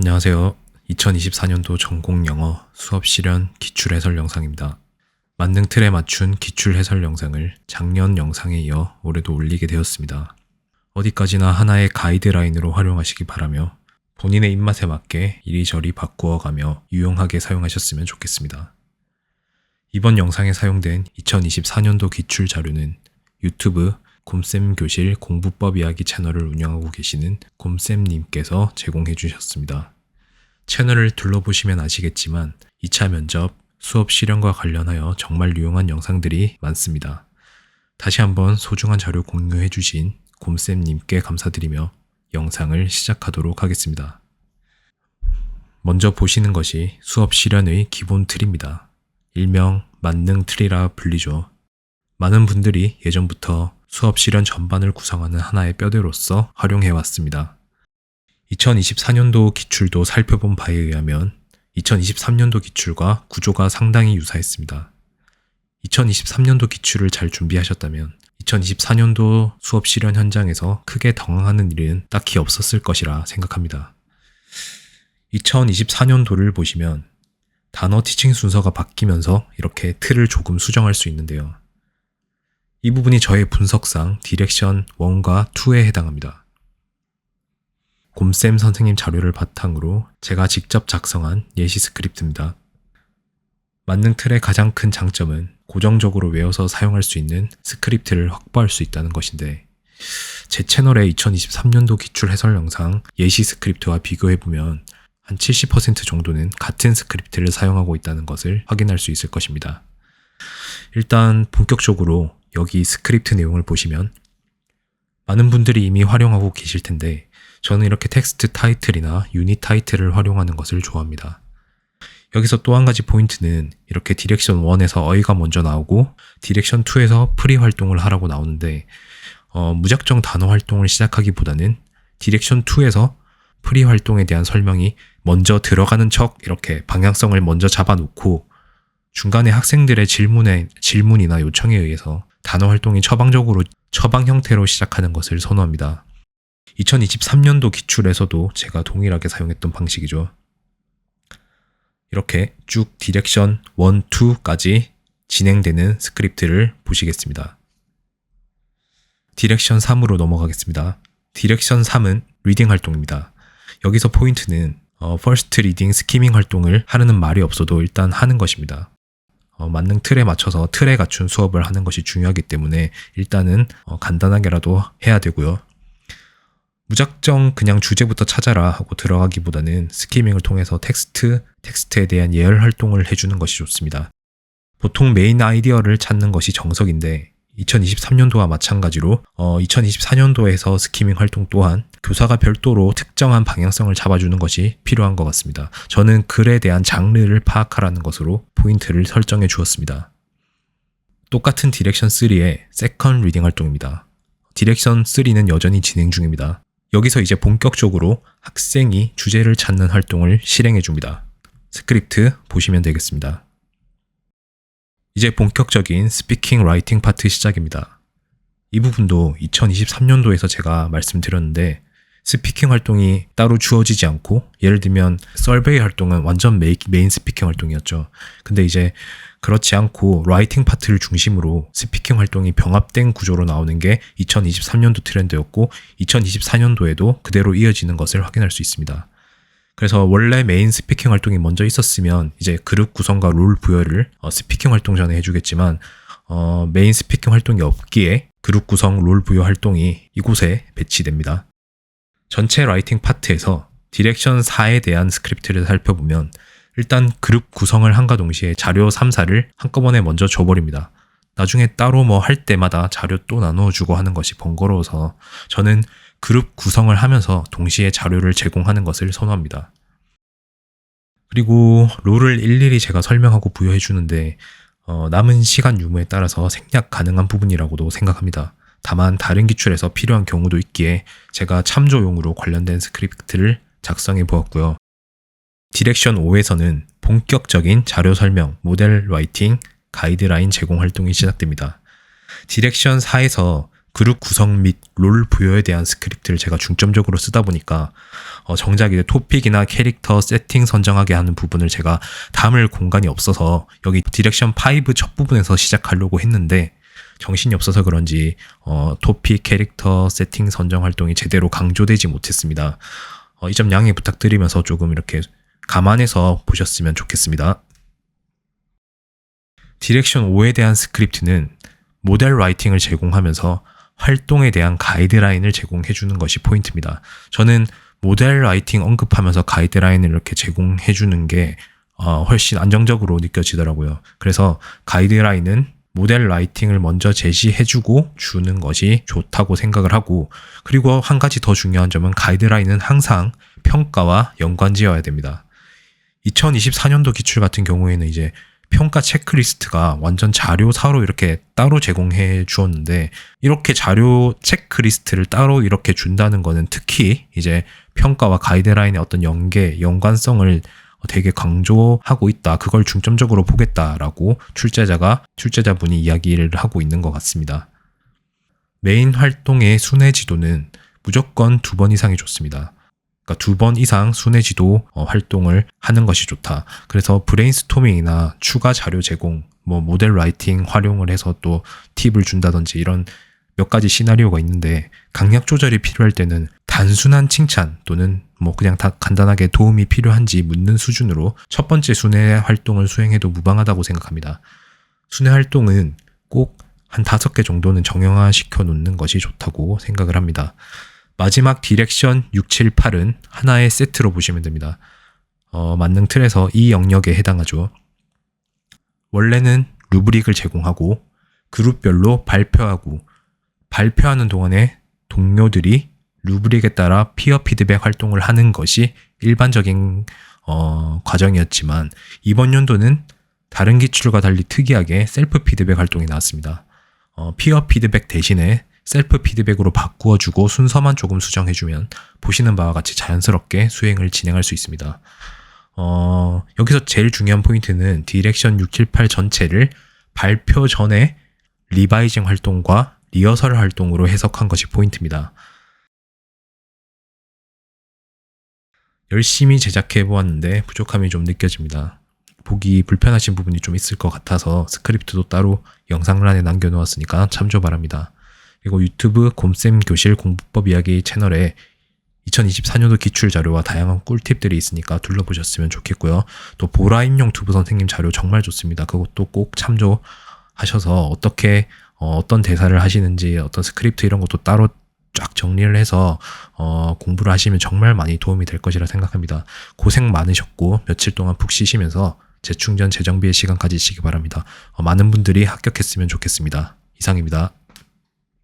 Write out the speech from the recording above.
안녕하세요. 2024년도 전공 영어 수업 실현 기출 해설 영상입니다. 만능 틀에 맞춘 기출 해설 영상을 작년 영상에 이어 올해도 올리게 되었습니다. 어디까지나 하나의 가이드라인으로 활용하시기 바라며 본인의 입맛에 맞게 이리저리 바꾸어 가며 유용하게 사용하셨으면 좋겠습니다. 이번 영상에 사용된 2024년도 기출 자료는 유튜브 곰쌤 교실 공부법 이야기 채널을 운영하고 계시는 곰쌤님께서 제공해 주셨습니다. 채널을 둘러보시면 아시겠지만 2차 면접, 수업 실현과 관련하여 정말 유용한 영상들이 많습니다. 다시 한번 소중한 자료 공유해 주신 곰쌤님께 감사드리며 영상을 시작하도록 하겠습니다. 먼저 보시는 것이 수업 실현의 기본 틀입니다. 일명 만능 틀이라 불리죠. 많은 분들이 예전부터 수업 실현 전반을 구성하는 하나의 뼈대로서 활용해 왔습니다. 2024년도 기출도 살펴본 바에 의하면 2023년도 기출과 구조가 상당히 유사했습니다. 2023년도 기출을 잘 준비하셨다면 2024년도 수업 실현 현장에서 크게 당황하는 일은 딱히 없었을 것이라 생각합니다. 2024년도를 보시면 단어 티칭 순서가 바뀌면서 이렇게 틀을 조금 수정할 수 있는데요. 이 부분이 저의 분석상 디렉션 1과 2에 해당합니다. 곰쌤 선생님 자료를 바탕으로 제가 직접 작성한 예시 스크립트입니다. 만능 틀의 가장 큰 장점은 고정적으로 외워서 사용할 수 있는 스크립트를 확보할 수 있다는 것인데 제 채널의 2023년도 기출 해설 영상 예시 스크립트와 비교해보면 한 70% 정도는 같은 스크립트를 사용하고 있다는 것을 확인할 수 있을 것입니다. 일단 본격적으로 여기 스크립트 내용을 보시면 많은 분들이 이미 활용하고 계실 텐데 저는 이렇게 텍스트 타이틀이나 유닛 타이틀을 활용하는 것을 좋아합니다. 여기서 또 한 가지 포인트는 이렇게 디렉션 1에서 어이가 먼저 나오고 디렉션 2에서 프리 활동을 하라고 나오는데 어, 무작정 단어 활동을 시작하기보다는 디렉션 2에서 프리 활동에 대한 설명이 먼저 들어가는 척 이렇게 방향성을 먼저 잡아놓고 중간에 학생들의 질문에 질문이나 요청에 의해서 단어 활동이 처방적으로 처방 형태로 시작하는 것을 선호합니다. 2023년도 기출에서도 제가 동일하게 사용했던 방식이죠. 이렇게 쭉 디렉션 1, 2까지 진행되는 스크립트를 보시겠습니다. 디렉션 3으로 넘어가겠습니다. 디렉션 3은 리딩 활동입니다. 여기서 포인트는 어, 퍼스트 리딩 스키밍 활동을 하는 말이 없어도 일단 하는 것입니다. 어, 만능 틀에 맞춰서 틀에 갖춘 수업을 하는 것이 중요하기 때문에 일단은 어, 간단하게라도 해야 되고요. 무작정 그냥 주제부터 찾아라 하고 들어가기보다는 스키밍을 통해서 텍스트, 텍스트에 대한 예열 활동을 해주는 것이 좋습니다. 보통 메인 아이디어를 찾는 것이 정석인데 2023년도와 마찬가지로 어, 2024년도에서 스키밍 활동 또한 교사가 별도로 특정한 방향성을 잡아주는 것이 필요한 것 같습니다. 저는 글에 대한 장르를 파악하라는 것으로 포인트를 설정해 주었습니다. 똑같은 디렉션 3의 세컨 리딩 활동입니다. 디렉션 3는 여전히 진행 중입니다. 여기서 이제 본격적으로 학생이 주제를 찾는 활동을 실행해 줍니다. 스크립트 보시면 되겠습니다. 이제 본격적인 스피킹 라이팅 파트 시작입니다. 이 부분도 2023년도에서 제가 말씀드렸는데 스피킹 활동이 따로 주어지지 않고 예를 들면 설베이 활동은 완전 메인 스피킹 활동이었죠. 근데 이제 그렇지 않고 라이팅 파트를 중심으로 스피킹 활동이 병합된 구조로 나오는 게 2023년도 트렌드였고 2024년도에도 그대로 이어지는 것을 확인할 수 있습니다. 그래서 원래 메인 스피킹 활동이 먼저 있었으면 이제 그룹 구성과 롤 부여를 어, 스피킹 활동 전에 해주겠지만 어, 메인 스피킹 활동이 없기에 그룹 구성 롤 부여 활동이 이곳에 배치됩니다. 전체 라이팅 파트에서 디렉션 4에 대한 스크립트를 살펴보면 일단 그룹 구성을 한과 동시에 자료 3, 4를 한꺼번에 먼저 줘버립니다. 나중에 따로 뭐 할 때마다 자료 또 나누어 주고 하는 것이 번거로워서 저는 그룹 구성을 하면서 동시에 자료를 제공하는 것을 선호합니다. 그리고 롤을 일일이 제가 설명하고 부여해 주는데 어, 남은 시간 유무에 따라서 생략 가능한 부분이라고도 생각합니다. 다만 다른 기출에서 필요한 경우도 있기에 제가 참조용으로 관련된 스크립트를 작성해 보았고요. 디렉션 5에서는 본격적인 자료 설명, 모델 라이팅, 가이드라인 제공 활동이 시작됩니다. 디렉션 4에서 그룹 구성 및 롤 부여에 대한 스크립트를 제가 중점적으로 쓰다 보니까 어, 정작 이제 토픽이나 캐릭터 세팅 선정하게 하는 부분을 제가 담을 공간이 없어서 여기 디렉션 5 첫 부분에서 시작하려고 했는데 정신이 없어서 그런지 어, 토픽 캐릭터 세팅 선정 활동이 제대로 강조되지 못했습니다. 어, 이 점 양해 부탁드리면서 조금 이렇게 감안해서 보셨으면 좋겠습니다. 디렉션 5에 대한 스크립트는 모델 라이팅을 제공하면서 활동에 대한 가이드라인을 제공해 주는 것이 포인트입니다. 저는 모델 라이팅 언급하면서 가이드라인을 이렇게 제공해 주는 게 어, 훨씬 안정적으로 느껴지더라고요. 그래서 가이드라인은 모델 라이팅을 먼저 제시해주고 주는 것이 좋다고 생각을 하고 그리고 한 가지 더 중요한 점은 가이드라인은 항상 평가와 연관지어야 됩니다. 2024년도 기출 같은 경우에는 이제 평가 체크리스트가 완전 자료사로 이렇게 따로 제공해 주었는데 이렇게 자료 체크리스트를 따로 이렇게 준다는 거는 특히 이제 평가와 가이드라인의 어떤 연계, 연관성을 되게 강조하고 있다. 그걸 중점적으로 보겠다라고 출제자가 출제자분이 이야기를 하고 있는 것 같습니다. 메인 활동의 순회 지도는 무조건 두 번 이상이 좋습니다. 그러니까 두 번 이상 순회 지도 어, 활동을 하는 것이 좋다. 그래서 브레인스토밍이나 추가 자료 제공, 뭐 모델 라이팅 활용을 해서 또 팁을 준다든지 이런 몇 가지 시나리오가 있는데 강약 조절이 필요할 때는 단순한 칭찬 또는 뭐 그냥 다 간단하게 도움이 필요한지 묻는 수준으로 첫 번째 순회 활동을 수행해도 무방하다고 생각합니다. 순회 활동은 꼭 한 다섯 개 정도는 정형화 시켜 놓는 것이 좋다고 생각을 합니다. 마지막 디렉션 6, 7, 8은 하나의 세트로 보시면 됩니다. 어, 만능 틀에서 이 영역에 해당하죠. 원래는 루브릭을 제공하고 그룹별로 발표하고 발표하는 동안에 동료들이 루브릭에 따라 피어 피드백 활동을 하는 것이 일반적인 어, 과정이었지만 이번 연도는 다른 기출과 달리 특이하게 셀프 피드백 활동이 나왔습니다. 어, 피어 피드백 대신에 셀프 피드백으로 바꾸어주고 순서만 조금 수정해주면 보시는 바와 같이 자연스럽게 수행을 진행할 수 있습니다. 어, 여기서 제일 중요한 포인트는 디렉션 678 전체를 발표 전에 리바이징 활동과 리허설 활동으로 해석한 것이 포인트입니다. 열심히 제작해 보았는데 부족함이 좀 느껴집니다. 보기 불편하신 부분이 좀 있을 것 같아서 스크립트도 따로 영상란에 남겨놓았으니까 참조 바랍니다. 그리고 유튜브 곰쌤 교실 공부법 이야기 채널에 2024년도 기출 자료와 다양한 꿀팁들이 있으니까 둘러보셨으면 좋겠고요. 또 보라임용 투부 선생님 자료 정말 좋습니다. 그것도 꼭 참조하셔서 어떻게 어, 떤 대사를 하시는지 어떤 스크립트 이런 것도 따로 쫙 정리를 해서 어, 공부를 하시면 정말 많이 도움이 될 것이라 생각합니다. 고생 많으셨고 며칠 동안 푹 쉬시면서 재충전 재정비의 시간 가지시기 바랍니다. 어, 많은 분들이 합격했으면 좋겠습니다. 이상입니다.